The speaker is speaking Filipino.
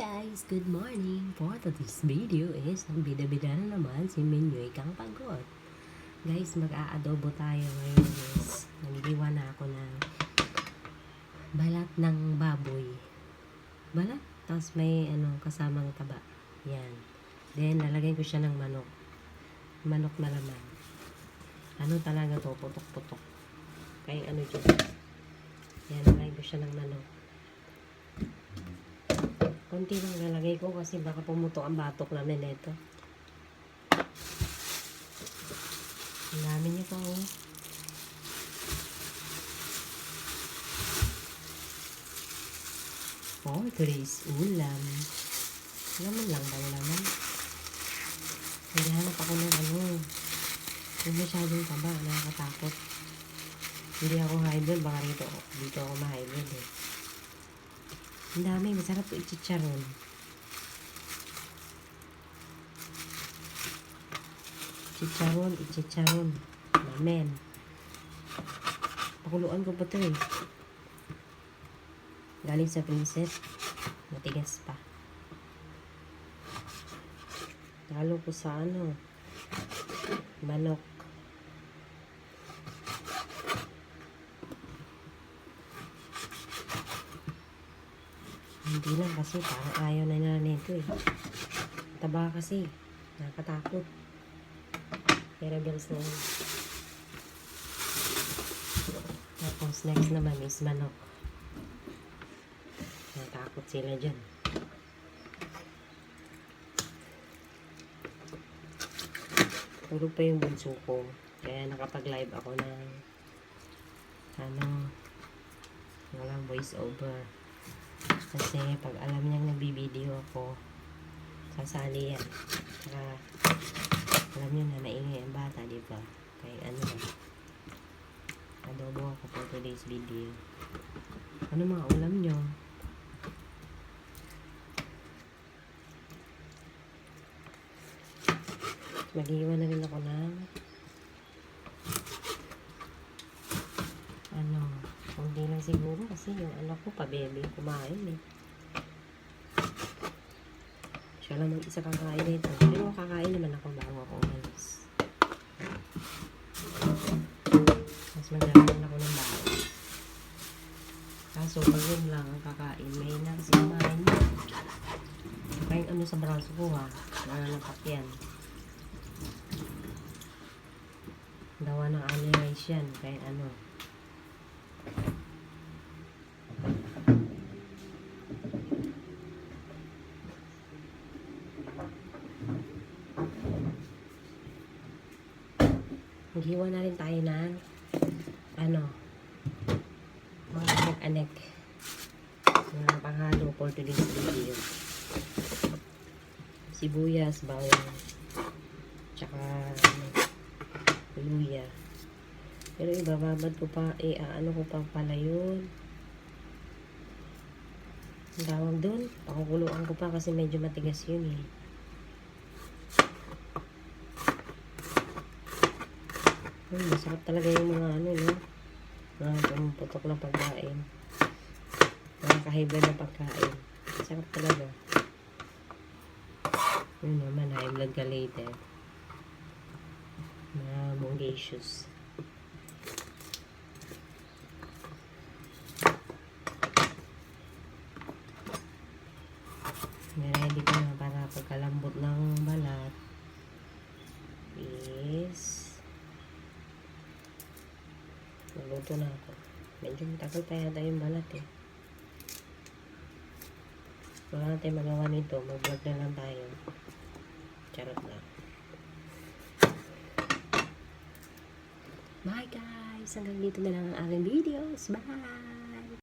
guys! Good morning! For today's video is ang bida-bida na naman si Minyoy Kang Pagod. Guys, mag-aadobo tayo ngayon guys. Nagdiwa na ako ng balat ng baboy. Balat? Tapos may ano, kasamang taba. Yan. Then, lalagyan ko siya ng manok. Manok na laman. Ano talaga to? Putok-putok. Kaya ano dyan. Yan, lalagyan ko siya ng manok. Konti lang lalagay ko kasi baka pumutok ang batok namin nito. Ang dami niya pa oh. Oh, today's ulam. Laman lang daw naman. Naghahanap ako ng ano. Huwag masyadong taba, nakakatakot. Hindi ako blood, baka rito, dito ako blood eh. Ang dami, masarap po ichicharon. Chicharon, ichicharon. Amen. Pakuluan ko pa ito eh. Galing sa princess. Matigas pa. Lalo ko sa ano. Manok. Hindi lang kasi parang ayaw na nila nito eh. Taba kasi. Nakakatakot. Kaya rebels na yun. Tapos next naman is manok. Natakot sila dyan. Tulog pa yung bunso ko. Kaya nakapag-live ako ng ano walang voice over. Kasi pag alam niyang nagbibideo ako, sasali yan. Saka, alam niyo na naingay ang bata, di ba? Kaya ano na, adobo ako for today's video. Ano mga ulam niyo? Mag-iwan na rin ako ng ano, hindi lang siguro kasi yung anak ko pa-baby kumain eh. Siya lang mag-isa kakain nito. Pero kakain naman ako bago ako umalis. Mas maglalagyan ako ng bago. Kaso pag yun lang ang kakain, may na kasi kumain mo. Kahit ano sa braso ko ha, nananapak yan. Dawa ng analyze yan, kahit ano. Maghiwa na rin tayo ng ano mga anek-anek. Mga panghalo for today's video. Sibuyas, bawang tsaka ano, luya. Pero ibababad ko pa eh ano ko pa pala yun? Ang tawag doon pakukuluan ko pa kasi medyo matigas yun eh Hmm, masarap talaga yung mga ano, no? Mga pumuputok na pagkain. Mga kahibla na pagkain. Masarap talaga. Yun naman, high blood ka later. Mga mongacious. Ready ko na para pagkalambot ng balat is Naluto na ako. Medyo matagal pa yata yung balat eh. Wala na tayong magawa nito. Mag-vlog na lang tayo. Charot na. Bye guys! Hanggang dito na lang ang aking videos. Bye!